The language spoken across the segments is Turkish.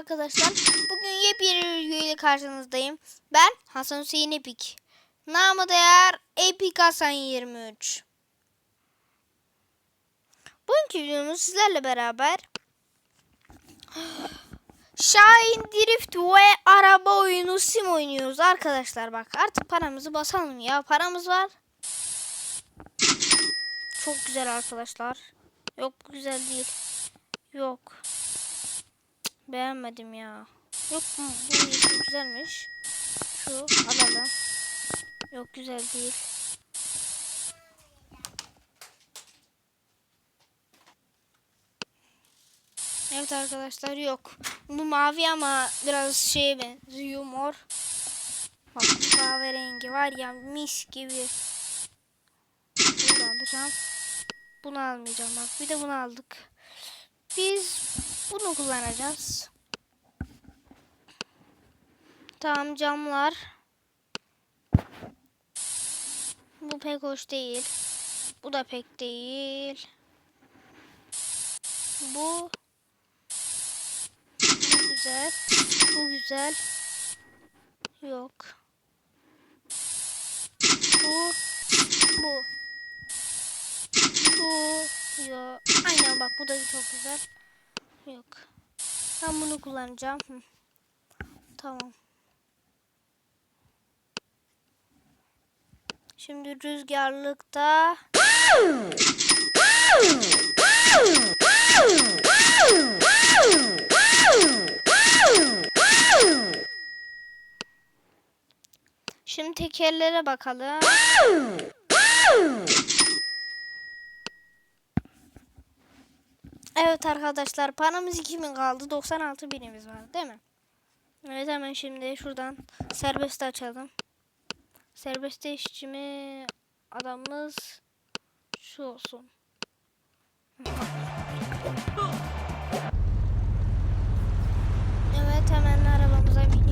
arkadaşlar. Bugün yepyeni bir video ile karşınızdayım. Ben Hasan Hüseyin Epik. Namı değer Epik Hasan 23. Bugünkü videomuz sizlerle beraber Şahin Drift ve araba oyunu sim oynuyoruz arkadaşlar bak. Artık paramızı basalım ya. Paramız var. Çok güzel arkadaşlar. Yok güzel değil. Yok. Beğenmedim ya. Yok yeşil güzelmiş. Şu alalım. Yok güzel değil. Evet arkadaşlar yok. Bu mavi ama biraz şeye benziyor mor. Bak kahverengi var ya mis gibi. Bunu alacağım. Bunu almayacağım bak. Bir de bunu aldık. Biz bunu kullanacağız. Tamam camlar. Bu pek hoş değil. Bu da pek değil. Bu güzel. Bu güzel. Yok. Bu bu. Bu yok. Aynen bak bu da çok güzel. Yok. Ben bunu kullanacağım. Hı. Tamam. Şimdi rüzgarlıkta Şimdi tekerlere bakalım. Evet arkadaşlar paramız 2000 kaldı. 96 binimiz var değil mi? Evet hemen şimdi şuradan serbest açalım. Serbest işçimi adamımız şu olsun. Evet hemen arabamıza biniyoruz.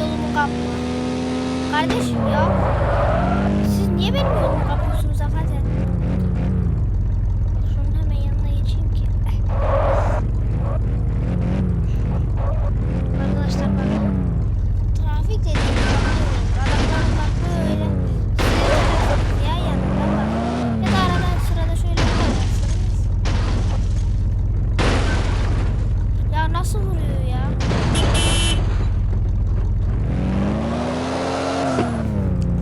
Yolumu kapma. Kardeşim ya. Siz niye benim yolumu kapıyorsunuz hakikaten? Bak şunun hemen yanına geçeyim ki. Eh. Arkadaşlar bakın. Trafik dediğim Adamların bak böyle. Size ya yanından bak. Ya da aradan sırada şöyle yaparsınız. Ya nasıl vuruyor ya?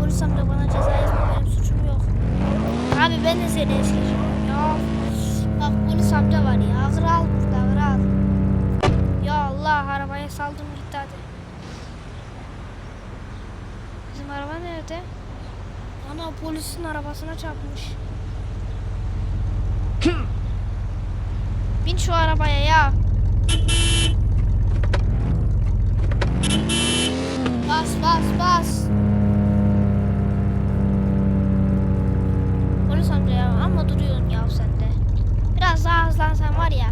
Polis amca bana ceza yazma benim suçum yok. Abi ben de seni eskişim ya. Bak polis amca var ya. Ağır al burada ağır al. Ya Allah arabaya saldım gitti hadi. Bizim araba nerede? Ana polisin arabasına çarpmış. Bin şu arabaya ya. Bas bas. Polis amca ya ama duruyorsun ya sen de. Biraz daha hızlansan var ya.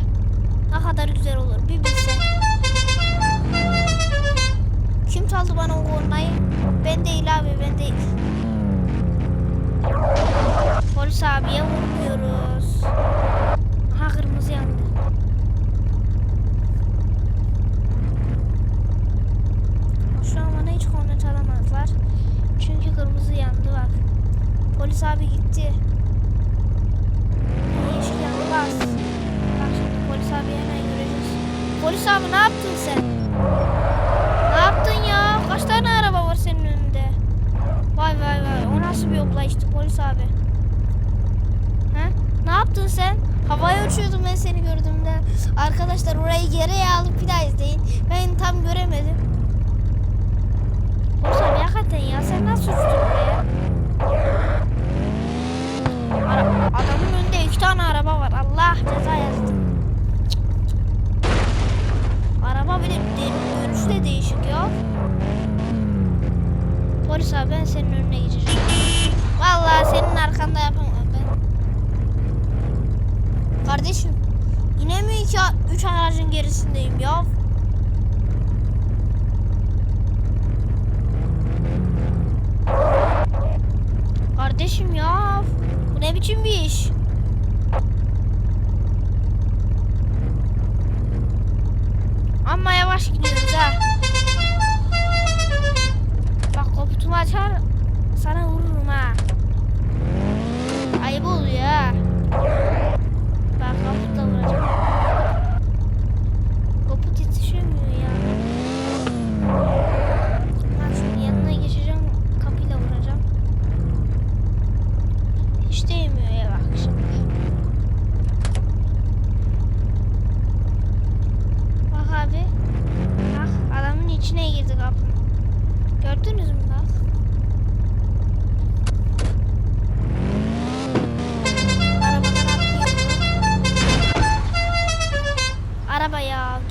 Ne kadar güzel olur bir bilsen. Kim çaldı bana o kornayı? Ben değil abi ben değil. Polis abiye vurmuyoruz. Aha kırmızı yandı. Şu an bana hiç korna çalamazlar. Çünkü kırmızı yandı bak. Polis abi gitti. Polis abi ne yaptın sen? Ne yaptın ya? Kaç tane araba var senin önünde? Vay vay vay. O nasıl bir yoklayıştı polis abi? He? Ne yaptın sen? Havaya uçuyordum ben seni gördüğümde. Arkadaşlar orayı geriye alıp bir daha izleyin. Ben tam göremedim. Polis abi hakikaten ya sen nasıl uçtun oraya? Ara- adamın önünde iki tane araba var. Allah ceza yazdı. Araba bile de- görünüşü de değişik ya. Polis abi ben senin önüne geçeceğim. Vallahi senin arkanda yapamam ben. Kardeşim yine mi iki, üç aracın gerisindeyim ya? Kardeşim ya bu ne biçim bir iş? właśnie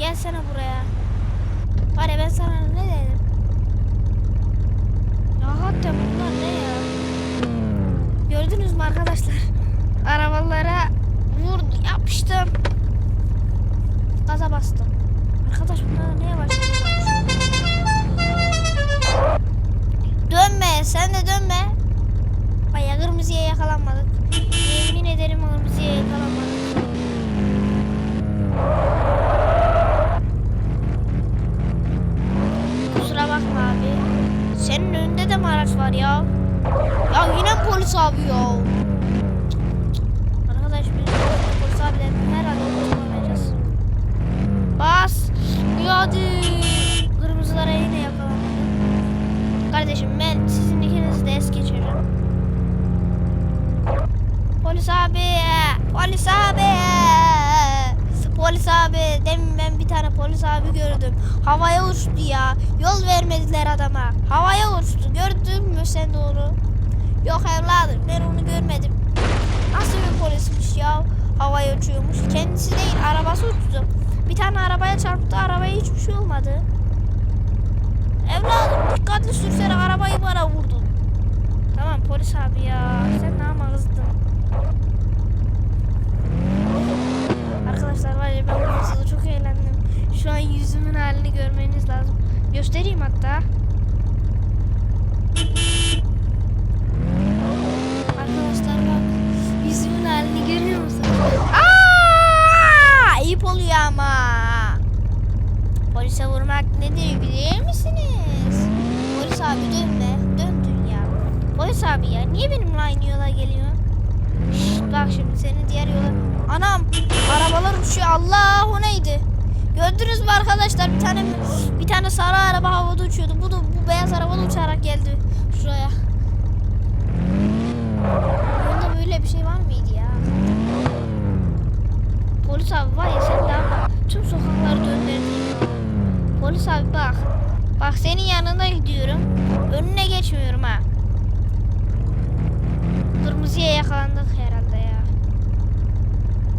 gelsene buraya. Var ya ben sana ne dedim? Ya hakikaten bunlar ne ya? Gördünüz mü arkadaşlar? Arabalara vurdu yapıştım. Gaza bastım. Arkadaş bunlara neye başladı? Dönme sen de dönme. Baya kırmızıya yakalanmadık. Yemin ederim kırmızıya yakalanmadık. Senin önünde de mi araç var ya? Ya yine polis abi ya? Arkadaş biz polis abilerin herhalde kurtulamayacağız. Bas. Hadi. Kırmızılara yine yakalanmadım. Kardeşim ben sizin ikinizi de es geçiririm. Polis abi. Polis abi. Polis abi. Demin ben bir tane polis abi gördüm. Havaya uçtu ya. Yol vermediler adama. Havaya uçtu. Gördün mü sen de onu? Yok evladım ben onu görmedim. Nasıl bir polismiş ya? Havaya uçuyormuş. Kendisi değil arabası uçtu. Bir tane arabaya çarptı. Arabaya hiçbir şey olmadı. Evladım dikkatli sürsene arabayı bana vurdun. Tamam polis abi ya. Sen ne ama kızdın. Arkadaşlar var ya ben videoda çok eğlendim. Şu an yüzümün halini görmeniz lazım. Göstereyim hatta. Arkadaşlar bak yüzümün halini görüyor musunuz? Aa! Ayıp oluyor ama. Polise vurmak nedir bilir misiniz? Polis abi dönme. Döndün ya. Polis abi ya niye benimle aynı yola geliyorsun? Şşt, bak şimdi seni diğer yola... Anam arabalar uçuyor. Allah o neydi? Gördünüz mü arkadaşlar bir tane bir tane sarı araba havada uçuyordu. Bu da bu beyaz araba da uçarak geldi şuraya. Oyunda böyle bir şey var mıydı ya? Polis abi var ya sen daha tüm sokakları döndürdün. Polis abi bak. Bak senin yanına gidiyorum. Önüne geçmiyorum ha. Kırmızıya yakalandık.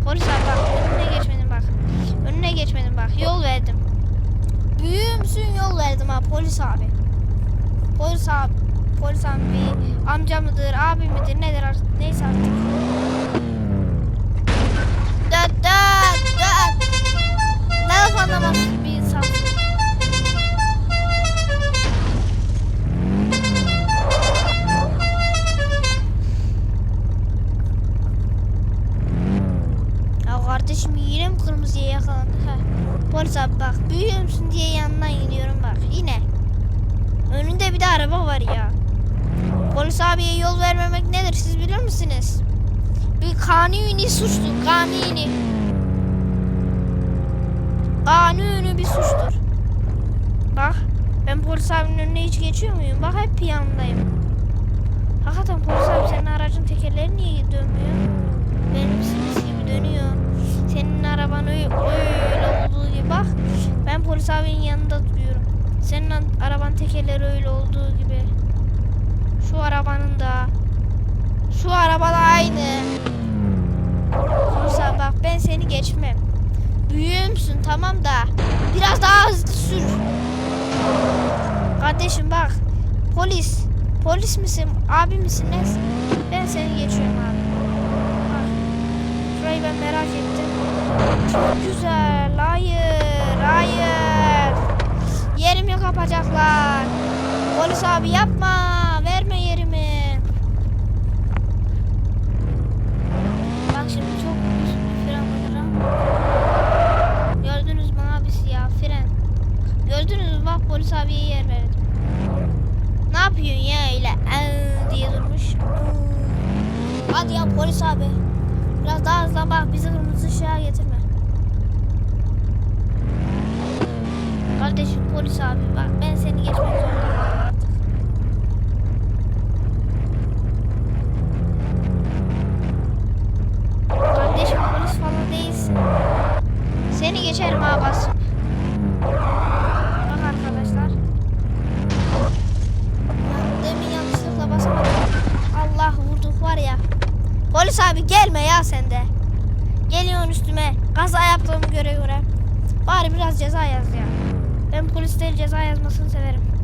Polis abi bak önüne geçmedim bak. Önüne geçmedim bak. Yol verdim. Büyüğümsün yol verdim ha polis abi. Polis abi, polis abi, amca mıdır, abi midir, nedir artık, neyse artık. Döt döt döt. Ne laf anlamaz bir insan. Ya kardeşim yine mi kırmızıya yakalandı? Ha. Polis abi bak büyüyor musun diye yanından gidiyorum bak yine. Önünde bir de araba var ya. Polis abiye yol vermemek nedir siz bilir misiniz? Bir kanuni suçtur kanuni. Kanuni bir suçtur. Bak ben polis abinin önüne hiç geçiyor muyum? Bak hep yanındayım. Hakikaten polis abi senin aracın tekerleri niye dönmüyor? Benim simis gibi dönüyor. Senin araban öyle, öyle olduğu gibi bak. Ben polis abinin yanında duruyorum. Senin an- araban tekerleri öyle olduğu gibi. Şu arabanın da. Şu araba da aynı. Abi bak ben seni geçmem. Büyüğümsün tamam da. Biraz daha hızlı sür. Kardeşim bak. Polis. Polis misin? Abi misin? Nesin? Ben seni geçiyorum abi. Bak. Şurayı ben merak ettim. Çok güzel. Hayır. Hayır. Yerimi kapacaklar. Polis abi yapma. Verme yerimi. Bak şimdi çok büyük bir fren vuracağım. Gördünüz mü abisi ya fren. Gördünüz mü bak polis abiye yer verdim. Ne yapıyorsun ya öyle "Aa" diye durmuş. Hadi ya polis abi. Biraz daha hızlı bak bizi kırmızı ışığa getirme. Kardeşim polis abi bak ben seni geçmek zorunda Ben polislerin ceza yazmasını severim.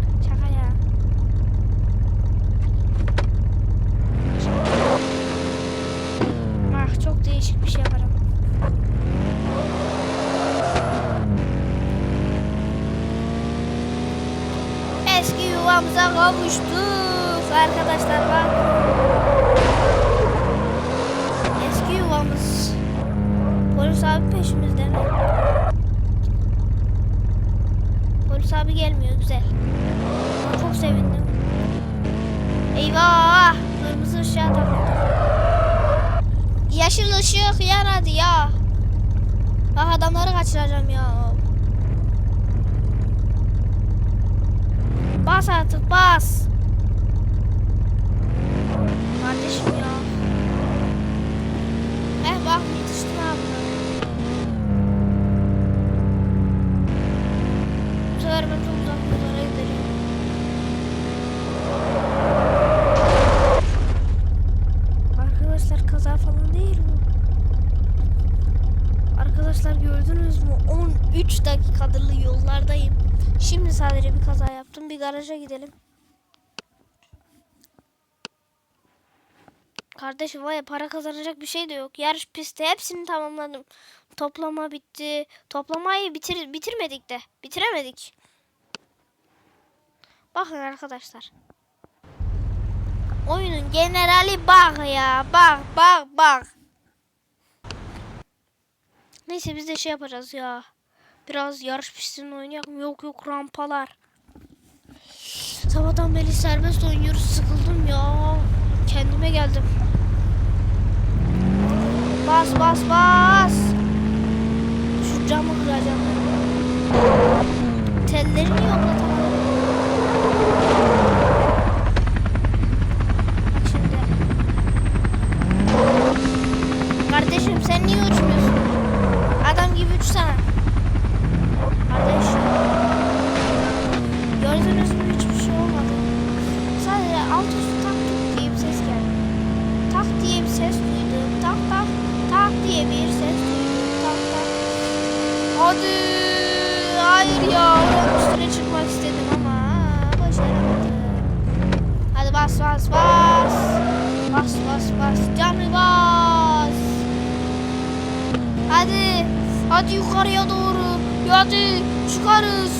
Yeşil ışık yan ya. Bak adamları kaçıracağım ya. Bas artık bas. Kardeşim ya. Eh bak yetiştim abi. Bu sefer ben çok uzak yollara giderim. Arkadaşlar kaza falan değil bu. Arkadaşlar gördünüz mü? 13 dakikadır yollardayım. Şimdi sadece bir kaza yaptım. Bir garaja gidelim. Kardeşim vay para kazanacak bir şey de yok. Yarış pisti hepsini tamamladım. Toplama bitti. Toplamayı bitir bitirmedik de. Bitiremedik. Bakın arkadaşlar. Oyunun generali bak ya. Bak bak bak. Neyse biz de şey yapacağız ya. Biraz yarış pistinde oynayalım. Yok yok rampalar. Sabahtan beri serbest oynuyoruz. Sıkıldım ya. Kendime geldim. Bas bas bas. Şu camı kıracağım. Tellerini yoklatamadım. Kardeşim sen niye uçmuyorsun? Adam gibi üç tane. Kardeş. Gördünüz mü hiçbir şey olmadı. Sadece alt üstü tak tuk diye bir ses geldi. Tak diye bir ses duydum. Tak tak tak diye bir ses duydum. Tak tak. Hadi. Hayır ya. Oranın üstüne çıkmak istedim ama başaramadım. Hadi bas bas bas. Bas bas bas. Canı bas. Hadi. Hadi yukarıya doğru. Hadi çıkarız.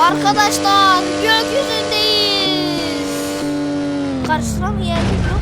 Arkadaşlar gökyüzündeyiz. Karşılamıyor.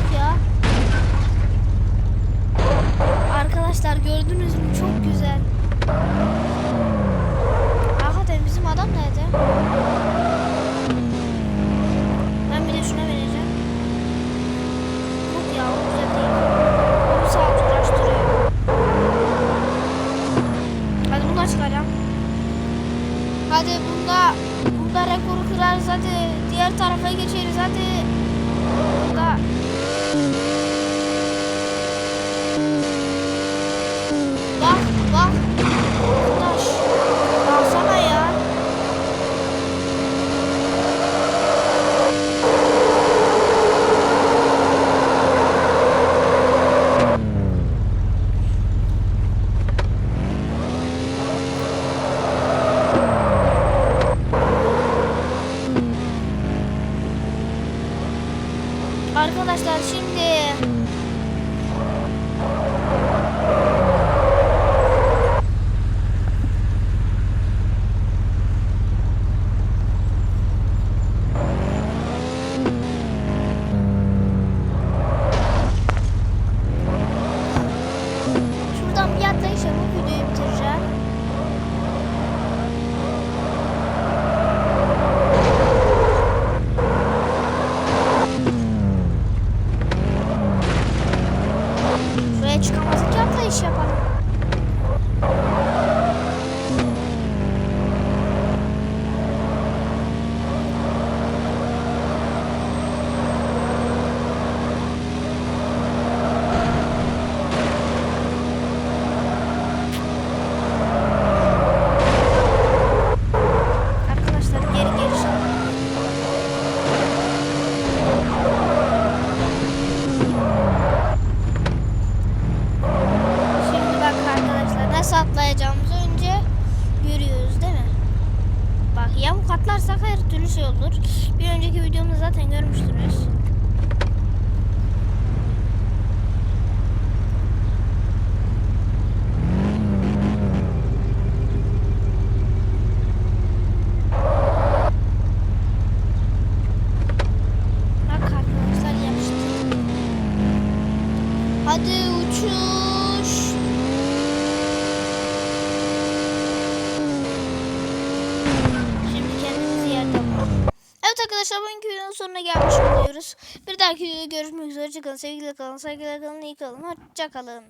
sonuna gelmiş oluyoruz. Bir dahaki videoda görüşmek üzere. Çıkın sevgiyle kalın, saygıyla kalın, iyi kalın. Hoşça kalın.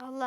Allah.